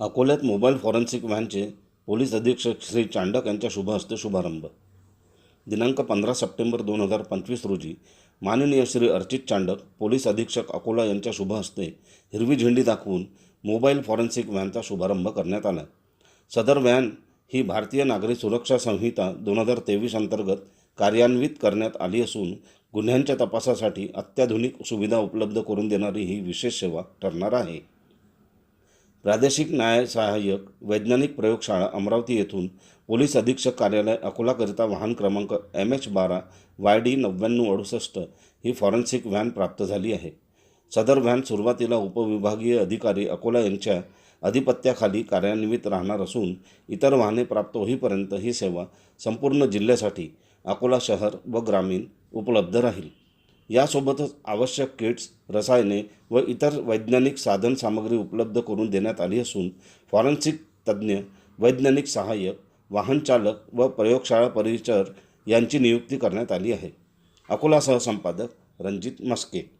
अकोल्यात mobile forensic व्हॅनचे police अधीक्षक श्री चांडक यांच्या शुभ हस्ते शुभारंभ. दिनांक पंधरा सप्टेंबर दोन हजार पंचवीस रोजी माननीय श्री अर्चित चांडक पोलीस अधीक्षक अकोला यांच्या शुभ हस्ते हिरवी झेंडी दाखवून मोबाईल फॉरेन्सिक व्हॅनचा शुभारंभ करण्यात आला. सदर व्हॅन ही भारतीय नागरी सुरक्षा संहिता दोन हजार तेवीस अंतर्गत कार्यान्वित करण्यात आली असून गुन्ह्यांच्या तपासासाठी अत्याधुनिक सुविधा उपलब्ध करून देणारी ही विशेष सेवा ठरणार आहे. प्रादेशिक न्याय सहाय्यक वैज्ञानिक प्रयोगशाळा अमरावती येथून पोलीस अधीक्षक कार्यालय अकोलाकरिता वाहन क्रमांक एम एच बारा वाय डी नव्याण्णव अडुसष्ट ही फॉरेन्सिक व्हॅन प्राप्त झाली आहे. सदर व्हॅन सुरुवातीला उपविभागीय अधिकारी अकोला यांच्या अधिपत्याखाली कार्यान्वित राहणार असून इतर वाहने प्राप्त होईपर्यंत ही सेवा संपूर्ण जिल्ह्यासाठी अकोला शहर व ग्रामीण उपलब्ध राहील. यासोबतच आवश्यक किट्स रसायने व इतर वैज्ञानिक साधनसामग्री उपलब्ध करून देण्यात आली असून फॉरेन्सिक तज्ज्ञ वैज्ञानिक सहाय्यक वाहनचालक व प्रयोगशाळा परिचर यांची नियुक्ती करण्यात आली आहे. अकोला सहसंपादक रणजित मस्के.